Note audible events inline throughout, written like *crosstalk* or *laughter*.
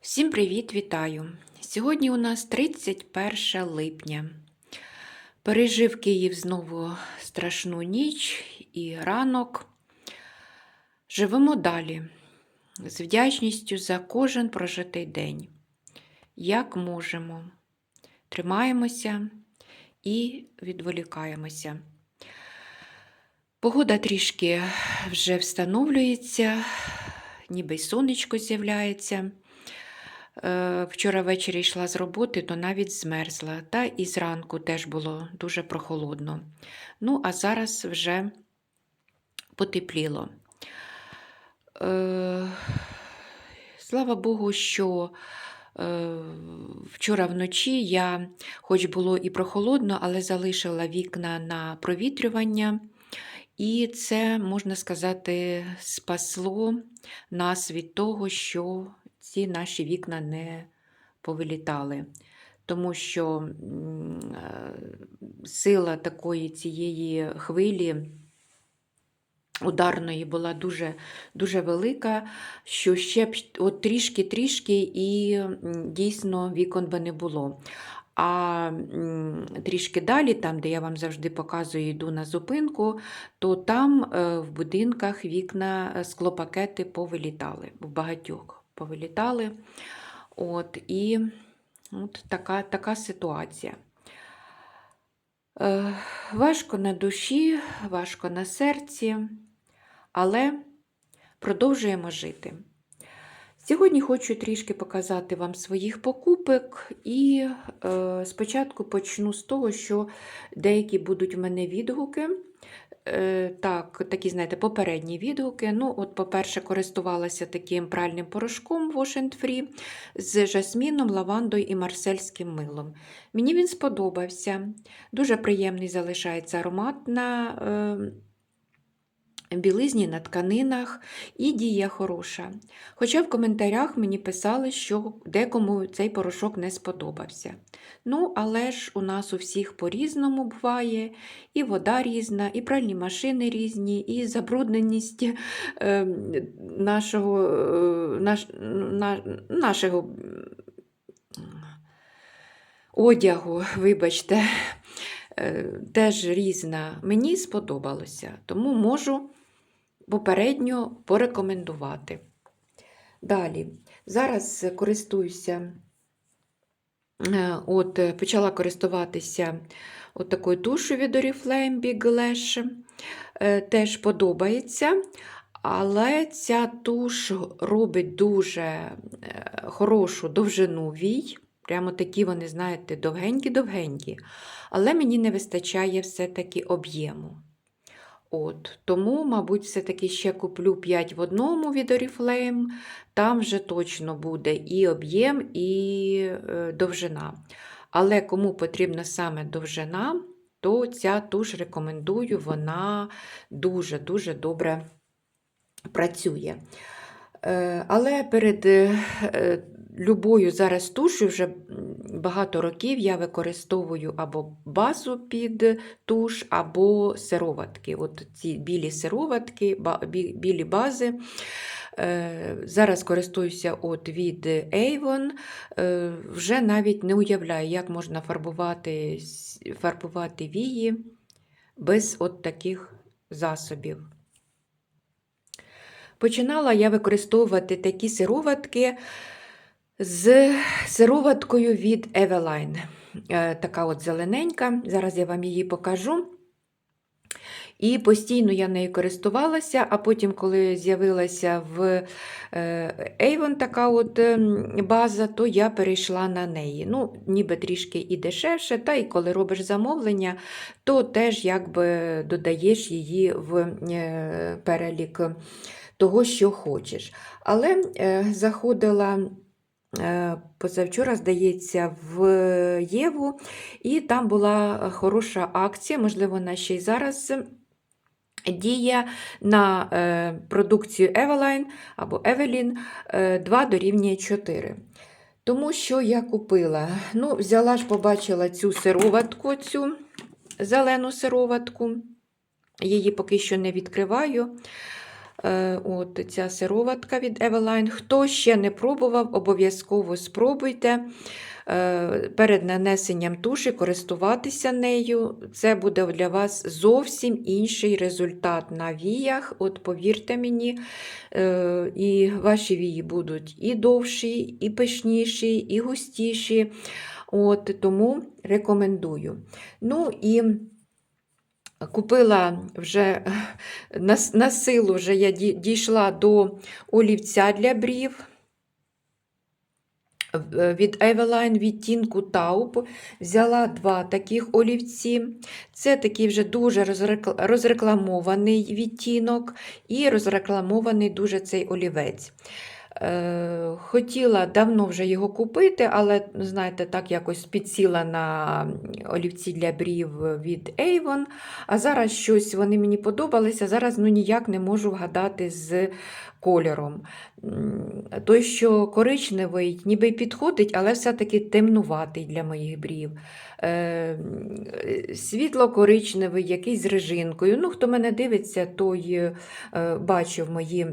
Всім привіт, вітаю! Сьогодні у нас 31 липня. Пережив Київ знову страшну ніч і ранок. Живемо далі з вдячністю за кожен прожитий день. Як можемо, тримаємося і відволікаємося. Погода трішки вже встановлюється, ніби й сонечко з'являється. Е, Вчора ввечері йшла з роботи, то навіть змерзла, та і зранку теж було дуже прохолодно. Ну, а зараз вже потепліло. Е, Слава Богу, що е, вчора вночі я, хоч було і прохолодно, але залишила вікна на провітрювання. І це, можна сказати, спасло нас від того, що ці наші вікна не повилітали. Тому що е, сила такої цієї хвилі ударної була дуже, дуже велика, що ще б от трішки-трішки і дійсно вікон би не було. А трішки далі, там, де я вам завжди показую, йду на зупинку, то там е, в будинках вікна е, склопакети повилітали, в багатьох повилітали. От, і от така, така ситуація. Е, важко на душі, важко на серці, але продовжуємо жити. Сьогодні хочу трішки показати вам своїх покупок, і е, спочатку почну з того, що деякі будуть в мене відгуки. Е, так, такі, знаєте, попередні відгуки. Ну, от, по-перше, користувалася таким пральним порошком Wash Free з жасміном, лавандою і марсельським милом. Мені він сподобався. Дуже приємний залишається аромат на е, білизні, на тканинах, і дія хороша. Хоча в коментарях мені писали, що декому цей порошок не сподобався. Ну, але ж у нас у всіх по-різному буває, і вода різна, і пральні машини різні, і забрудненість е, нашого, е, наш, на, нашого одягу, вибачте, е, теж різна. Мені сподобалося, тому можу попередньо порекомендувати. Далі, зараз користуюся, е, от, е, почала користуватися от такою тушу від Oriflame Big Lash. Е, Теж подобається. Але ця туш робить дуже хорошу довжину вій. Прямо такі вони, знаєте, довгенькі-довгенькі. Але мені не вистачає все-таки об'єму. От, Тому, мабуть, все-таки ще куплю 5 в одному від Oriflame. Там вже точно буде і об'єм, і е, довжина. Але кому потрібна саме довжина, то ця туш рекомендую, вона дуже-дуже добре працює. Е, Але перед е, е, любою зараз тушу вже багато років я використовую або базу під туш, або сироватки. От ці білі сироватки, білі бази. Зараз користуюся от від Avon. Вже навіть не уявляю, як можна фарбувати, фарбувати вії без от таких засобів. Починала я використовувати такі сироватки з сироваткою від Eveline. Е, Така от зелененька. Зараз я вам її покажу. І постійно я нею користувалася, а потім, коли з'явилася в е, Avon така от ем, база, то я перейшла на неї. Ну, ніби трішки і дешевше, та і коли робиш замовлення, то теж якби додаєш її в е, перелік того, що хочеш. Але е, заходила позавчора, здається, в Єву, і там була хороша акція, можливо, вона ще й зараз. Діє на е, продукцію Eveline або Evelyn е, 2 дорівнює 4. Тому що я купила? Ну, взяла ж, побачила цю сироватку, цю зелену сироватку. Її поки що не відкриваю. Е, От ця сироватка від Eveline. Хто ще не пробував, обов'язково спробуйте е, перед нанесенням туші користуватися нею. Це буде для вас зовсім інший результат на віях. От повірте мені, е, і ваші вії будуть і довші, і пишніші, і густіші. От, Тому рекомендую. Ну і Купила вже *laughs* на, на силу вже я дійшла до олівця для брів від Eveline відтінку Taupe. Взяла два таких олівці. Це такий вже дуже розрекламований відтінок і розрекламований дуже цей олівець. Е, Хотіла давно вже його купити, але, знаєте, так якось підсіла на олівці для брів від Avon. А зараз щось вони мені подобалися. Зараз ну, ніяк не можу вгадати з кольором. Той, що коричневий, ніби й підходить, але все-таки темнуватий для моїх брів. Е, Світло-коричневий, якийсь з режинкою. Ну, Хто мене дивиться, той е, бачив мої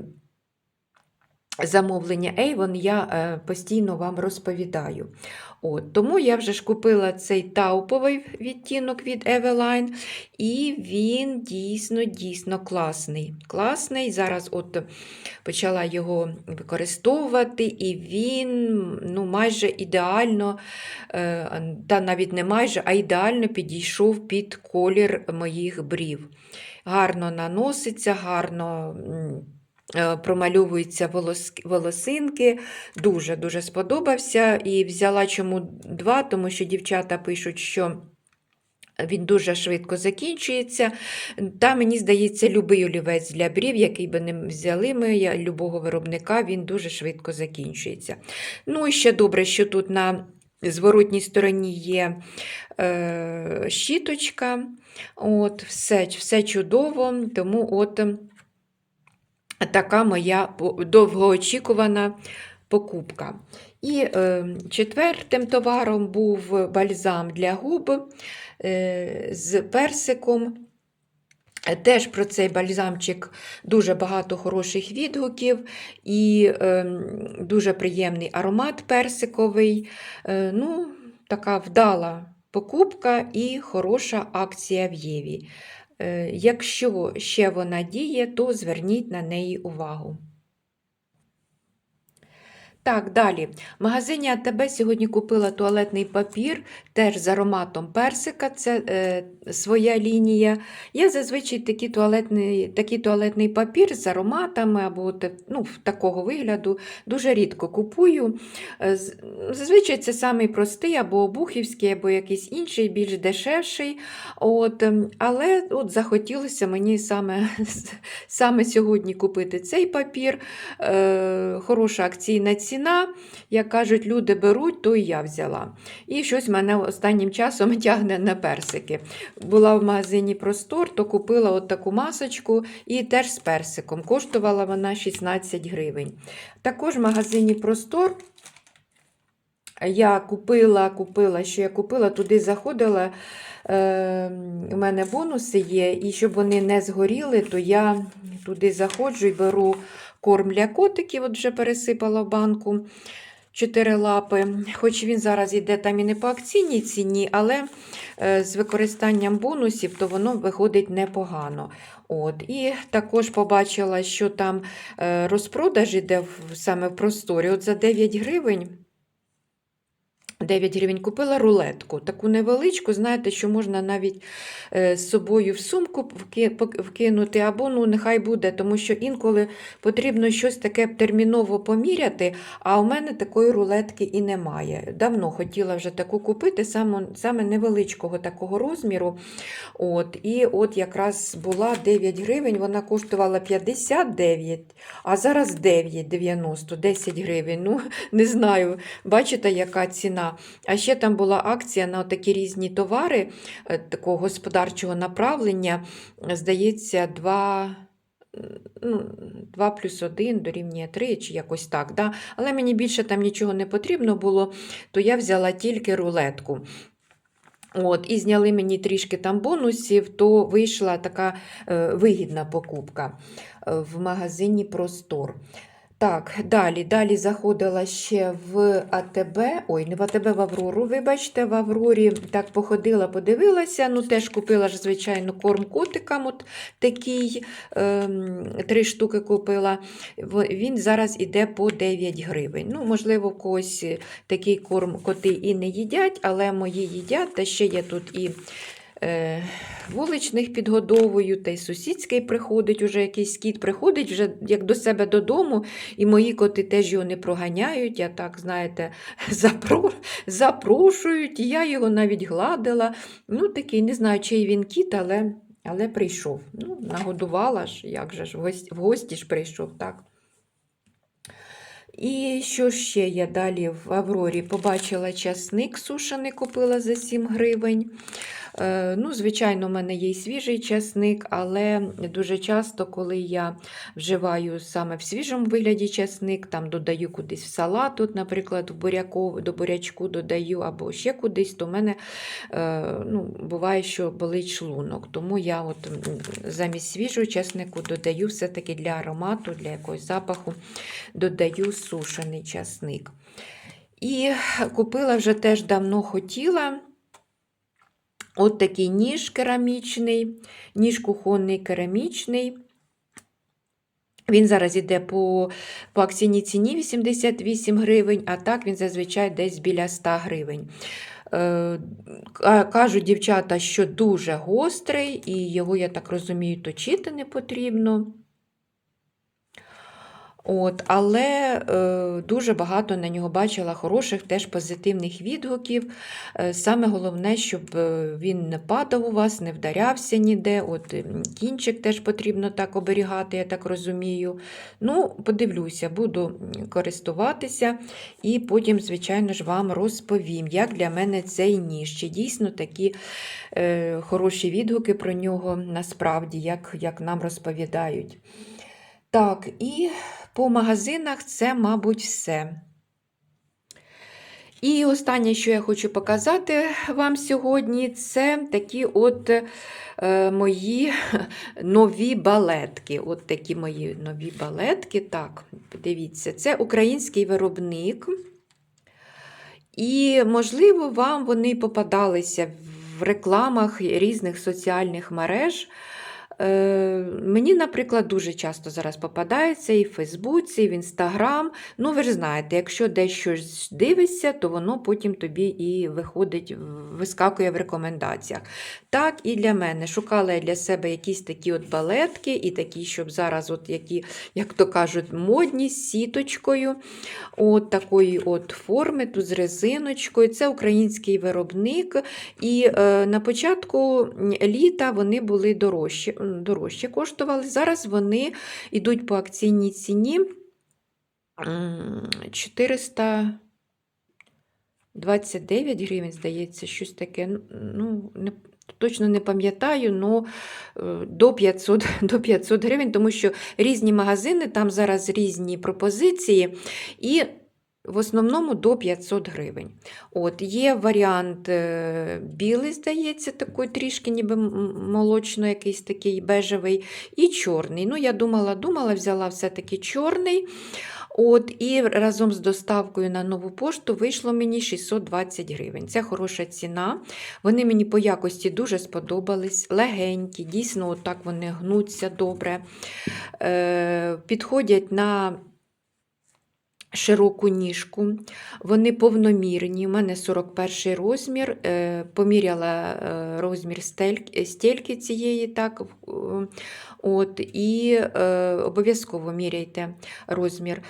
замовлення Avon, я е, постійно вам розповідаю. От, тому я вже ж купила цей тауповий відтінок від Eveline, і він дійсно дійсно класний. Класний. Зараз от почала його використовувати, і він ну, майже ідеально, е, та навіть не майже, а ідеально підійшов під колір моїх брів. Гарно наноситься, гарно. Е, Промальовуються волос- волосинки, дуже-дуже сподобався. І взяла чому два, тому що дівчата пишуть, що він дуже швидко закінчується. Та, мені здається, любий олівець для брів, який би не взяли ми, любого виробника, він дуже швидко закінчується. Ну і ще добре, що тут на зворотній стороні є е, щіточка. От, все, все чудово, тому от така моя довгоочікувана покупка. І е, четвертим товаром був бальзам для губ е, з персиком. Теж про цей бальзамчик дуже багато хороших відгуків і е, дуже приємний аромат персиковий. Е, ну, така вдала покупка і хороша акція в Єві. Е, Якщо ще вона діє, то зверніть на неї увагу. Так, далі. В магазині АТБ сьогодні купила туалетний папір, теж з ароматом персика, це е, своя лінія. Я зазвичай такий туалетний, такий туалетний папір з ароматами або ну, такого вигляду дуже рідко купую. Е, Зазвичай це самий простий, або обухівський, або якийсь інший, більш дешевший. От, ем, але от захотілося мені саме, *laughs* саме сьогодні купити цей папір. Е, хороша акційна ціна. Як кажуть, люди беруть, то і я взяла. І щось мене останнім часом *laughs* тягне на персики. Була в магазині Простор, то купила от таку масочку і теж з персиком. Коштувала вона 16 гривень. Також в магазині Простор я купила, купила, що я купила, туди заходила. Е, у мене бонуси є, і щоб вони не згоріли, то я туди заходжу і беру корм для котиків, от вже пересипала банку чотири лапи. Хоч він зараз йде там і не по акційній ціні, але е, з використанням бонусів, то воно виходить непогано. От. І також побачила, що там е, розпродаж іде саме в просторі. От за 9 гривень. 9 гривень купила рулетку, таку невеличку, знаєте, що можна навіть е, з собою в сумку вкинути, або ну, нехай буде, тому що інколи потрібно щось таке терміново поміряти, а у мене такої рулетки і немає. Давно хотіла вже таку купити, саме, саме невеличкого такого розміру. От, і от якраз була 9 гривень, вона коштувала 59, а зараз 9,90, 10 гривень. Ну, *laughs* не знаю, бачите, яка ціна. А ще там була акція на такі різні товари е, такого господарчого направлення. Здається, 2. Ну, 2 плюс 1 дорівнює 3, чи якось так. Да? Але мені більше там нічого не потрібно було, то я взяла тільки рулетку. От, І зняли мені трішки там бонусів, то вийшла така е, вигідна покупка е, в магазині Простор. Так, далі далі заходила ще в АТБ, ой, не в АТБ, в Аврору, вибачте, в Аврорі так походила, подивилася. Ну, теж купила ж, звичайно, корм котикам. От такий, ем, три штуки купила. Він зараз іде по 9 гривень. Ну, можливо, в когось такий корм коти і не їдять, але мої їдять. Та ще є тут і вуличних підгодовую, та й сусідський приходить, уже якийсь кіт приходить вже як до себе додому, і мої коти теж його не проганяють. Я так, знаєте, *laughs* запро... запрошують, і я його навіть гладила. Ну, такий, не знаю, чий він кіт, але, але прийшов. Ну, нагодувала ж, як же ж, в гості ж прийшов, так. І що ще я далі в Аврорі побачила часник сушений, купила за 7 гривень. Е, Ну, Звичайно, у мене є й свіжий часник, але дуже часто, коли я вживаю саме в свіжому вигляді часник, там додаю кудись в салат, от, наприклад, в буряку, до бурячку додаю або ще кудись, то в мене е, ну, буває, що болить шлунок. Тому я от замість свіжого часнику додаю все-таки для аромату, для якогось запаху додаю сушений часник. І купила вже теж давно хотіла. От такий ніж керамічний, ніж кухонний керамічний. Він зараз йде по, по акційній ціні 88 гривень, а так він зазвичай десь біля 100 гривень. Е, кажуть дівчата, що дуже гострий, і його, я так розумію, точити не потрібно. От, але е, дуже багато на нього бачила хороших, теж позитивних відгуків. Е, саме головне, щоб е, він не падав у вас, не вдарявся ніде. От Кінчик теж потрібно так оберігати, я так розумію. Ну, подивлюся, буду користуватися і потім, звичайно ж, вам розповім, як для мене цей ніж. Чи дійсно такі е, хороші відгуки про нього насправді, як, як нам розповідають. Так, і по магазинах це, мабуть, все. І останнє, що я хочу показати вам сьогодні, це такі от е, мої *laughs* нові балетки. От такі мої нові балетки. Так, подивіться, це український виробник. І, можливо, вам вони попадалися в рекламах різних соціальних мереж. Е, Мені, наприклад, дуже часто зараз попадається і в Фейсбуці, і в Інстаграм. Ну, ви ж знаєте, якщо десь щось дивишся, то воно потім тобі і виходить, вискакує в рекомендаціях. Так, і для мене. Шукала я для себе якісь такі от балетки, і такі, щоб зараз, от які, як то кажуть, модні з сіточкою. От такої от форми, тут з резиночкою. Це український виробник. І е, на початку літа вони були дорожчі, дорожче коштували. Зараз вони йдуть по акційній ціні м, 429 гривень, здається, щось таке. Ну, не, точно не пам'ятаю, але до 500, *laughs* до 500 гривень, тому що різні магазини, там зараз різні пропозиції. І в основному до 500 гривень. От, Є варіант е, білий, здається, такий трішки ніби молочно, якийсь такий бежевий, і чорний. Ну, я думала, думала, взяла все-таки чорний. От, І разом з доставкою на нову пошту вийшло мені 620 гривень. Це хороша ціна. Вони мені по якості дуже сподобались, легенькі, дійсно, отак вони гнуться добре. Е, Підходять на широку ніжку, вони повномірні. У мене 41 розмір. Е, Поміряла е, розмір стельки цієї, так, е, от, і обов'язково міряйте розмір.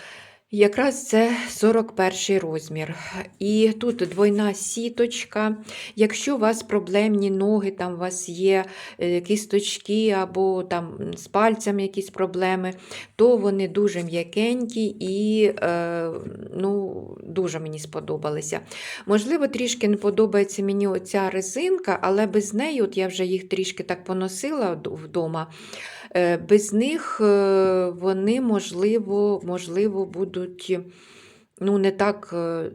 Якраз це 41 розмір. І тут двойна сіточка. Якщо у вас проблемні ноги, там у вас є е, кісточки або там з пальцями якісь проблеми, то вони дуже м'якенькі і е, ну, дуже мені сподобалися. Можливо, трішки не подобається мені оця резинка, але без неї, от я вже їх трішки так поносила вдома. Е, Без них е, вони, можливо, можливо, будуть ну, не так е,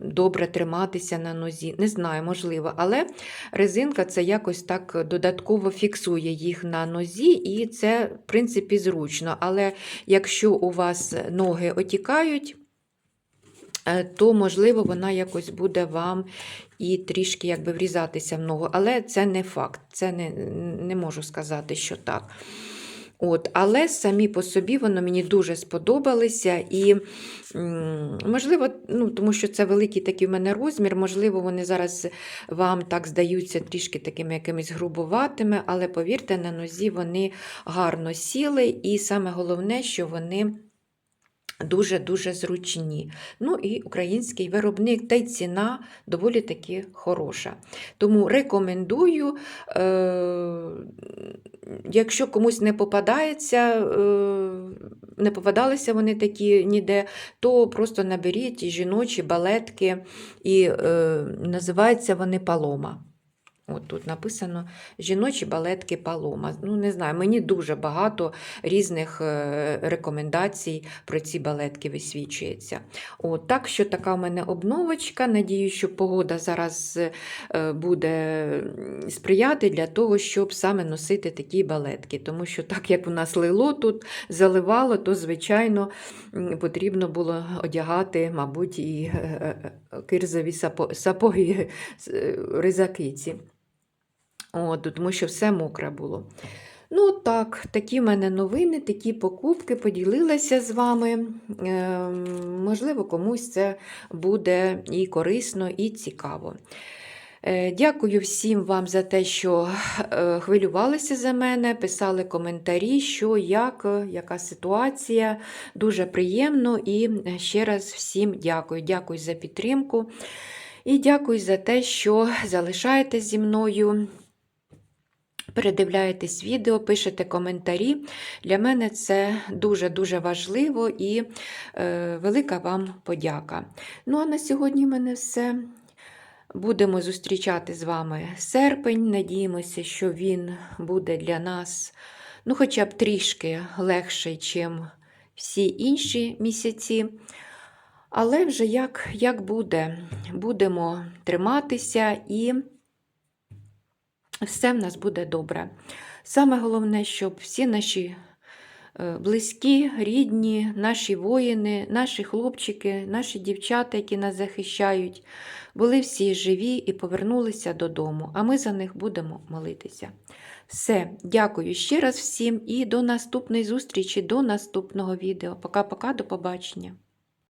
добре триматися на нозі. Не знаю, можливо, але резинка це якось так додатково фіксує їх на нозі, і це, в принципі, зручно. Але якщо у вас ноги отікають, то, можливо, вона якось буде вам і трішки якби врізатися в ногу. Але це не факт, це не, не можу сказати, що так. От, Але самі по собі воно мені дуже сподобалися. І, можливо, ну, тому що це великий такий в мене розмір, можливо, вони зараз вам так здаються трішки такими якимись грубуватими, але повірте, на нозі вони гарно сіли, і саме головне, що вони. Дуже-дуже зручні. Ну і український виробник, та й ціна доволі таки хороша. Тому рекомендую, е, якщо комусь не попадається, е, не попадалися вони такі ніде, то просто наберіть жіночі балетки, і е, називаються вони палома. От тут написано жіночі балетки Палома. Ну, не знаю, мені дуже багато різних е, рекомендацій про ці балетки висвічується. От, так що така в мене обновочка. Надію, що погода зараз е, буде сприяти для того, щоб саме носити такі балетки. Тому що так як у нас лило тут заливало, то, звичайно, потрібно було одягати, мабуть, і е, кирзові сапоги ризакиці. От, тому що все мокре було. Ну, так, такі в мене новини, такі покупки поділилася з вами. Е, можливо, комусь це буде і корисно, і цікаво. Е, Дякую всім вам за те, що е, хвилювалися за мене, писали коментарі, що як, яка ситуація. Дуже приємно і ще раз всім дякую. Дякую за підтримку. І дякую за те, що залишаєтесь зі мною. Передивляєтесь відео, пишете коментарі. Для мене це дуже-дуже важливо і е, велика вам подяка. Ну, а на сьогодні в мене все. Будемо зустрічати з вами серпень. Надіємося, що він буде для нас ну, хоча б трішки легший, ніж всі інші місяці. Але вже як, як буде, будемо триматися і все в нас буде добре. Саме головне, щоб всі наші е, близькі, рідні, наші воїни, наші хлопчики, наші дівчата, які нас захищають, були всі живі і повернулися додому, а ми за них будемо молитися. Все, дякую ще раз всім і до наступної зустрічі, до наступного відео. Пока-пока, до побачення.